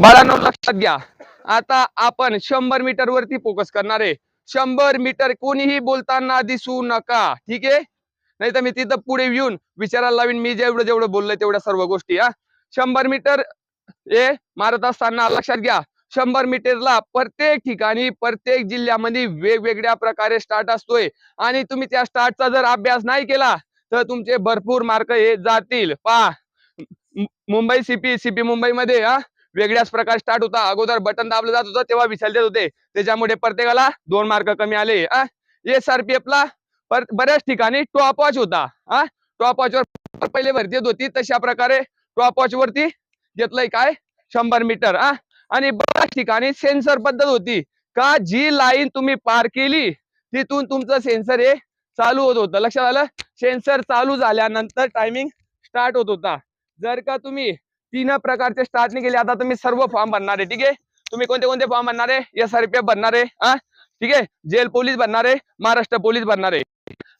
बाळांनो लक्षात घ्या. आता आपण शंभर मीटर वरती फोकस करणार आहे. शंभर मीटर कोणीही बोलताना दिसू नका. ठीक आहे? नाही तर मी तिथं पुढे येऊन विचारायला लावीन. मी जेवढं जेवढं बोललोय तेवढ्या सर्व गोष्टी हा. शंभर मीटर हे मारत असताना लक्षात घ्या. शंभर मीटरला प्रत्येक ठिकाणी प्रत्येक जिल्ह्यामध्ये वेगवेगळ्या प्रकारे स्टार्ट असतोय. आणि तुम्ही त्या स्टार्टचा जर अभ्यास नाही केला तर तुमचे भरपूर मार्क हे जातील. पहा. मुंबई सीपी सीपी मुंबईमध्ये हा. वेगळ्याच प्रकारे स्टार्ट होता. अगोदर बटन दाबलं जात होतं तेव्हा विचार होते. त्याच्यामुळे प्रत्येकाला दोन मार्क कमी आले. एस आर पी एफ ला बऱ्याच ठिकाणी टॉप वॉच होता. हा टॉप वॉच वर पहिले भरती येत होती. तशा प्रकारे टॉप वॉच वरती घेतलंय काय? शंभर मीटर हा आणि बऱ्याच ठिकाणी सेन्सर पद्धत होती. का? जी लाईन तुम्ही पार केली तिथून तुमचं सेन्सर हे चालू होत होतं. लक्षात आलं? सेन्सर चालू झाल्यानंतर टायमिंग स्टार्ट होत होता. जर का तुम्ही तीन प्रकारचे स्टार्टने केले आता तुम्ही सर्व फॉर्म भरणार आहे ठीक आहे? तुम्ही कोणते कोणते फॉर्म भरणार आहे? एस आर पी एफ भरणार आहे हा? ठीक आहे? जेल पोलीस भरणार आहे महाराष्ट्र पोलीस भरणार आहे.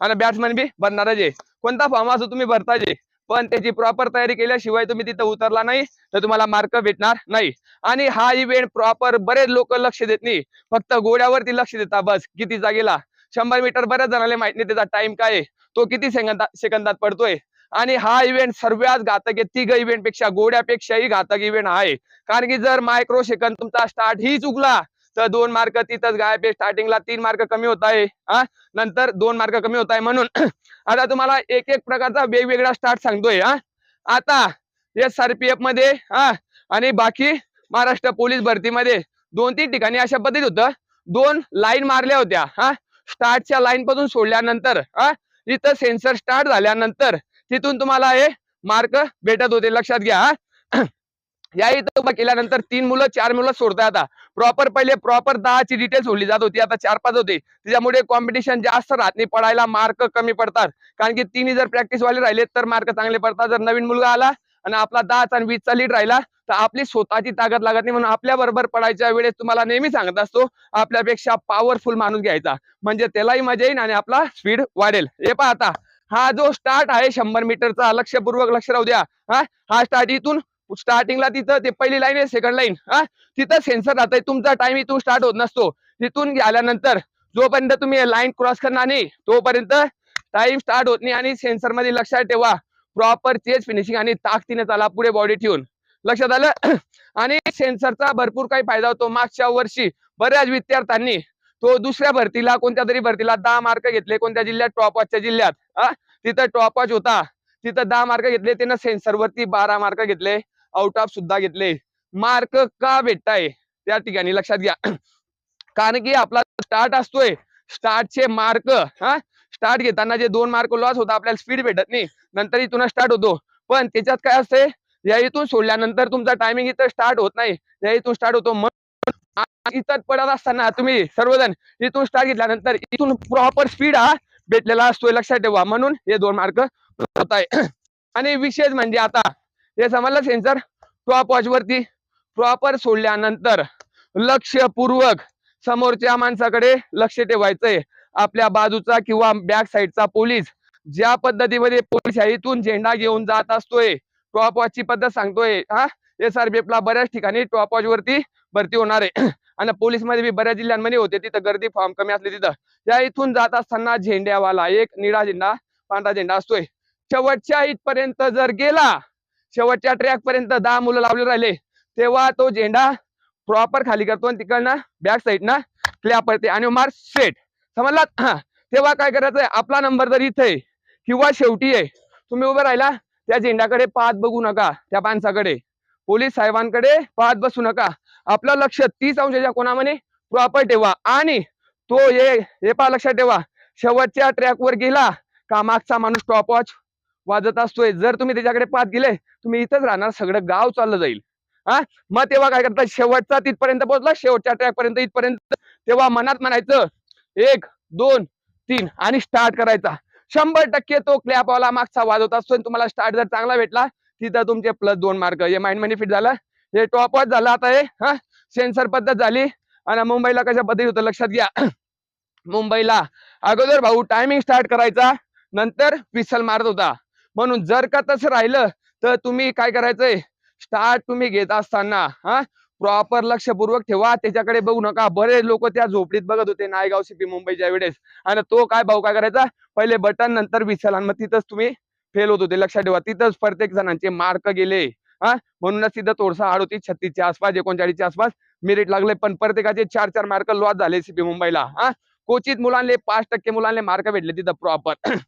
आणि बॅट्समॅन बी भरणार आहे. कोणता फॉर्म असो तुम्ही भरताचे पण त्याची प्रॉपर तयारी केल्याशिवाय तुम्ही तिथं उतरला नाही तर तुम्हाला मार्क भेटणार नाही. आणि हा इव्हेंट प्रॉपर बरेच लोक लक्ष देत नाही. फक्त गोड्यावरती लक्ष देता बस. किती जागेला? शंभर मीटर बऱ्याच जणांना माहीत नाही त्याचा टाइम काय आहे. तो किती सेकंदात सेकंदात पडतोय. आणि हा इव्हेंट सर्वात घातक आहे. तिघ इव्हेंटपेक्षा गोड्यापेक्षाही घातक इव्हेंट आहे. कारण की जर मायक्रो सेकंद तुमचा स्टार्ट ही चुकला तर दोन मार्क तिथंच गायब आहे. स्टार्टिंगला तीन मार्क कमी होत आहे. हा नंतर दोन मार्क कमी होत आहे. म्हणून आता तुम्हाला एक एक प्रकारचा वेगवेगळा स्टार्ट सांगतोय. हा आता एस आर पी एफमध्ये हा आणि बाकी महाराष्ट्र पोलीस भरतीमध्ये दोन तीन ठिकाणी अशा पद्धतीत होतं. दोन लाईन मारल्या होत्या. हा स्टार्टच्या लाईन पासून सोडल्यानंतर हा इथं सेन्सर स्टार्ट झाल्यानंतर तिथून तुम्हाला हे मार्क भेटत होते. लक्षात घ्या या इथं केल्यानंतर तीन मुलं चार मुलं सोडताय आता. प्रॉपर पहिले प्रॉपर दहाची डिटेल सोडली जात होती. आता चार पाच होते. त्याच्यामुळे कॉम्पिटिशन जास्त राहत नाही. पडायला मार्क कमी पडतात. कारण की तिन्ही जर प्रॅक्टिस वाले राहिले तर मार्क चांगले पडतात. जर नवीन मुलगा आला आणि आपला दहाचा आणि वीसचा लीड राहिला तर आपली स्वतःची ताकद लागत नाही. म्हणून आपल्या बरोबर पडायच्या वेळेस तुम्हाला नेहमी सांगत असतो आपल्यापेक्षा पॉवरफुल माणूस घ्यायचा. म्हणजे त्यालाही मजा येईल आणि आपला स्पीड वाढेल. हे पहा आता. हा जो स्टार्ट आहे शंभर मीटरचा लक्षपूर्वक लक्ष राहू द्या. हा हा स्टार्ट इथून स्टार्टिंगला तिथं ते पहिली लाईन आहे सेकंड लाईन हा तिथं सेन्सर राहतंय. तुमचा टाइम इथून स्टार्ट होत नसतो. तिथून गेल्यानंतर जोपर्यंत तुम्ही लाईन क्रॉस करणार नाही तोपर्यंत टाइम स्टार्ट होत नाही आणि सेन्सरमध्ये लक्षात ठेवा. प्रॉपर चेस फिनिशिंग आणि ताकदीने चाला पुढे बॉडी ठेवून. लक्षात आलं? आणि सेन्सरचा भरपूर काही फायदा होतो. मागच्या वर्षी बऱ्याच विद्यार्थ्यांनी तो दुसऱ्या भरतीला कोणत्या तरी भरतीला दहा मार्क घेतले कोणत्या जिल्ह्यात? टॉपवॉचच्या जिल्ह्यात. तिथं टॉपवॉच होता. तिथं दहा मार्क घेतले त्यानं सेन्सर वरती बारा मार्क घेतले आउट ऑफ सुद्धा घेतले. मार्क का भेटताय? त्या ठिकाणी लक्षात घ्या. कारण की आपला स्टार्ट असतोय. स्टार्टचे मार्क हा? स्टार्ट घेताना जे दोन मार्क लॉस होता आपल्याला स्पीड भेटत नाही. नंतर इथून स्टार्ट होतो. पण त्याच्यात काय असते या इथून सोडल्यानंतर तुमचा टायमिंग इथं स्टार्ट होत नाही. या इथून स्टार्ट होतो. इथं पडत असताना तुम्ही सर्वजण इथून स्टार्ट घेतल्यानंतर इथून प्रॉपर स्पीड हा भेटलेला असतोय. लक्षात ठेवा. म्हणून हे दोन मार्क होत आहे. आणि विशेष म्हणजे आता हे समजलं सेन्सर टॉप वॉच वरती प्रॉपर सोडल्यानंतर लक्षपूर्वक समोरच्या माणसाकडे लक्ष ठेवायचंय. आपल्या बाजूचा किंवा बॅक साईडचा पोलीस ज्या पद्धतीमध्ये पोलीस इथून झेंडा घेऊन जात असतोय. टॉप वॉचची पद्धत सांगतोय. हा? एस आर बी ला बऱ्याच ठिकाणी टॉप वॉच वरती भरती होणार आहे. आणि पोलीसमध्ये बी बऱ्याच जिल्ह्यांमध्ये होते. तिथं गर्दी फॉर्म कमी असली तिथं. त्या इथून जात असताना झेंड्यावाला एक निळा झेंडा पांढरा झेंडा असतोय. शेवटच्या इथपर्यंत जर गेला शेवटच्या ट्रॅक पर्यंत दहा मुलं लावले राहिले तेव्हा तो झेंडा प्रॉपर खाली करतो आणि तिकडनं बॅक साईड ना क्लॅप पडते आणि मार्क सेट समजलात? हा. तेव्हा काय करायचंय? आपला नंबर जर इथे किंवा शेवटी आहे तुम्ही उभं राहिला त्या झेंड्याकडे पाहत बघू नका त्या माणसाकडे. पोलीस साहेबांकडे पाहत बसू नका. आपलं लक्ष तीस अंशाच्या कोणामध्ये? प्रॉपर ठेवा. आणि तो हे हे पहा लक्षात ठेवा. शेवटच्या ट्रॅकवर गेला का मागचा माणूस टॉप वॉच वाजत असतोय. जर तुम्ही त्याच्याकडे पाहत गेले तुम्ही इथंच राहणार. सगळं गाव चाललं जाईल. हा? मग तेव्हा काय करतात शेवटचा तिथपर्यंत पोहोचला. शेवटच्या ट्रॅक पर्यंत इथपर्यंत. तेव्हा मनात म्हणायचं एक दोन तीन आणि स्टार्ट करायचा. शंभर टक्के तो क्लॅपवाला मागचा वाजवत असतो तुम्हाला स्टार्ट जर चांगला भेटला तिथं तुमचे प्लस दोन मार्क हे माइंड बेनिफिट झालं? हे टॉप वॉच झालं आता हे हा? सेन्सर पद्धत झाली. आणि मुंबईला कशा पद्धती होतं लक्षात घ्या. मुंबईला अगोदर भाऊ टायमिंग स्टार्ट करायचा नंतर पिसल मारत होता. म्हणून जर का तसं राहिलं तर तुम्ही काय करायचंय? स्टार्ट तुम्ही घेत असताना हा? प्रॉपर लक्षपूर्वक ठेवा. त्याच्याकडे बघू नका. बरेच लोक त्या झोपडीत बघत होते नायगाव सिपी मुंबईच्या वेळेस. आणि तो काय भाऊ काय करायचा? पहिले बटन नंतर विसल. आणि मग तिथंच तुम्ही फेल होत होते. लक्षात ठेवा तिथंच प्रत्येक जणांचे मार्क गेले. हा? म्हणूनच तिथं थोडसा अडोतीस छत्तीसच्या आसपास एकोणचाळीसच्या आसपास मेरिट लागले. पण प्रत्येकाचे चार चार मार्क लॉस झाले सीपी मुंबईला. हा? क्वचित मुलांना पाच टक्के मुलांना मार्क भेटले तिथं प्रॉपर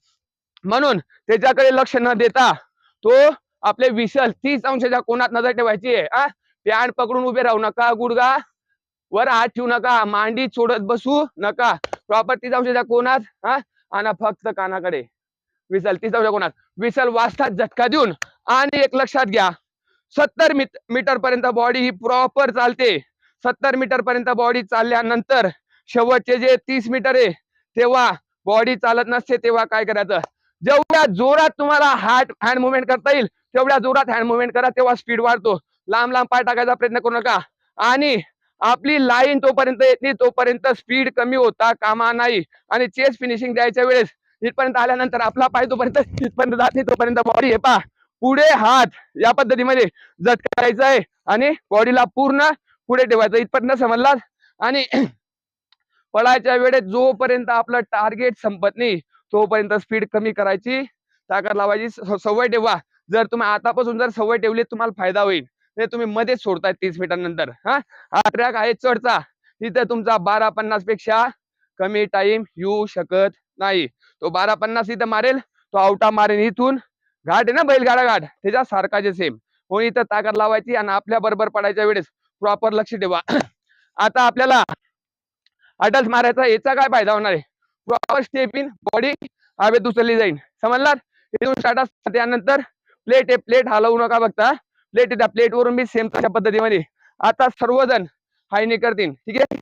म्हणून त्याच्याकडे लक्ष न देता तो आपले विसल तीस अंशाच्या कोणात नजर ठेवायची आहे. हा? पॅन्ट पकडून उभे राहू नका गुडगा वर हात ठेवू नका मांडी सोडत बसू नका. प्रॉपर तीस अंशाच्या कोणात हा? आणि फक्त कानाकडे. विसल तीस कोणात? विसल वाजतात झटका देऊन आणि एक लक्षात घ्या. सत्तर मीटर पर्यंत बॉडी ही प्रॉपर चालते. सत्तर मीटर पर्यंत बॉडी चालल्यानंतर शेवटचे जे तीस मीटर आहे तेव्हा बॉडी चालत नसते तेव्हा काय करायचं? जेवढ्या जोरात तुम्हाला हार्ट हँड मुवमेंट करता येईल तेवढ्या जोरात हँड मुवमेंट करा तेव्हा स्पीड वाढतो. लांब लांब पाय टाकायचा प्रयत्न करू नका. आणि आपली लाईन तोपर्यंत येत नाही तोपर्यंत स्पीड कमी होता कामा नाही. आणि चेस फिनिशिंग द्यायच्या वेळेस इथपर्यंत आल्यानंतर आपला पाय तोपर्यंत इथपर्यंत जात नाही तोपर्यंत बॉडी हे पा पुढे हात या पद्धतीमध्ये झटकायचा आहे आणि बॉडीला पूर्ण पुढे ठेवायचं. इथपर्यंत समजला आणि पळायच्या वेळेत जोपर्यंत आपलं टार्गेट संपत नाही तोपर्यंत स्पीड कमी करायची ताकद लावायची सवय ठेवा. जर तुम्ही आतापासून जर सवय ठेवली तुम्हाला फायदा होईल. ते तुम्ही मध्येच सोडताय तीस मिनिटांनंतर हा? हा ट्रॅक आहे चढचा. तिथे तुमचा बारा पन्नासपेक्षा कमी टाइम येऊ शकत नाही. तो बारा पन्नास इथं मारेल तो आवटा मारेल इथून. घाट आहे ना बैलगाडा घाट त्याच्या सारखाचे सेम म्हणून इथं ताकद लावायची आणि आपल्या बरोबर पडायच्या वेळेस प्रॉपर लक्ष ठेवा. आता आपल्याला अटल्स मारायचा याचा काय फायदा होणार आहे? प्रॉपर स्टेप इन बॉडी हवेत उचलली जाईल समजलात? इथून स्टार्ट त्यानंतर प्लेट आहे. प्लेट हलवू नका बघता. प्लेट त्या प्लेट वरून मी सेम तशा पद्धतीमध्ये. आता सर्वजण हायनी करतील. ठीक आहे?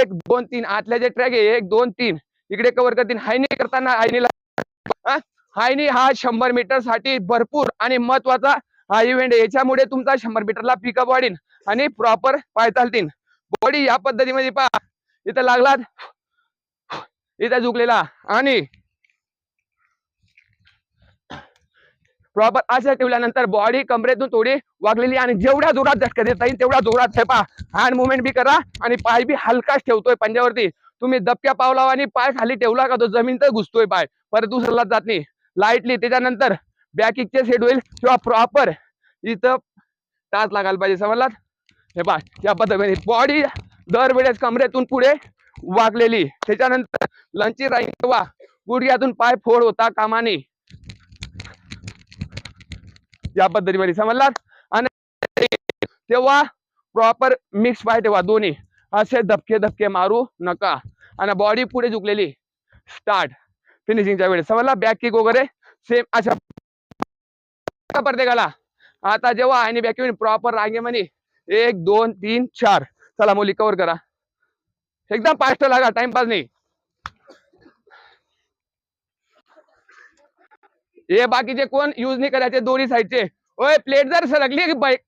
एक दोन तीन. आतल्या जे ट्रॅक आहे एक दोन तीन. इकडे कव्हर करतील. हायनी करताना हायनीला हायनी हा शंभर मीटरसाठी भरपूर आणि महत्त्वाचा हा इव्हेंट याच्यामुळे तुमचा शंभर मीटरला पिकअप वाढीन आणि प्रॉपर पाय चालतील. बॉडी या पद्धतीमध्ये पहा. इथं लागलात. इथं झुकलेला. आणि प्रॉपर असं ठेवल्यानंतर बॉडी कमरेतून थोडी वागलेली आणि जेवढ्या जोरात झटका देता येईल तेवढ्या जोरात ठेपा हँड मुवमेंट बी करा आणि पाय बी हलकाच ठेवतोय पंजावरती. तुम्ही दबक्या पावलावा आणि पाय खाली ठेवला का तो जमीन तर घुसतोय पाय. परत दुसऱ्याला जात नाही. लाईटली त्याच्यानंतर बॅकिकचे सेट होईल किंवा प्रॉपर इथं तास लागायला पाहिजे. समजलात? हे पाय या पद्धतीने बॉडी दरवेळेस कमरेतून पुढे वागलेली. त्याच्यानंतर लंची राहील तेव्हा गुडघ्यातून पाय फोड होता कामाने या पद्धतीमध्ये. समजलात? आणि तेव्हा प्रॉपर मिक्स पाय ठेवा दोन्ही. असे धपके धपके मारू नका. आणि बॉडी पुढे झुकलेली. स्टार्ट फिनिशिंगच्या वेळेस. समजला? बॅक किक वगैरे? सेम अशा प्रत्येकाला आता जेव्हा आणि बॅक प्रॉपर रांगेमध्ये एक दोन तीन चार. चला मुली कव्हर करा. एकदम फास्ट लागा टाइमपास नाही. हे बाकीचे कोण यूज नाही करायचे दोन्ही साईडचे ओय प्लेट जर सरकली की बाईक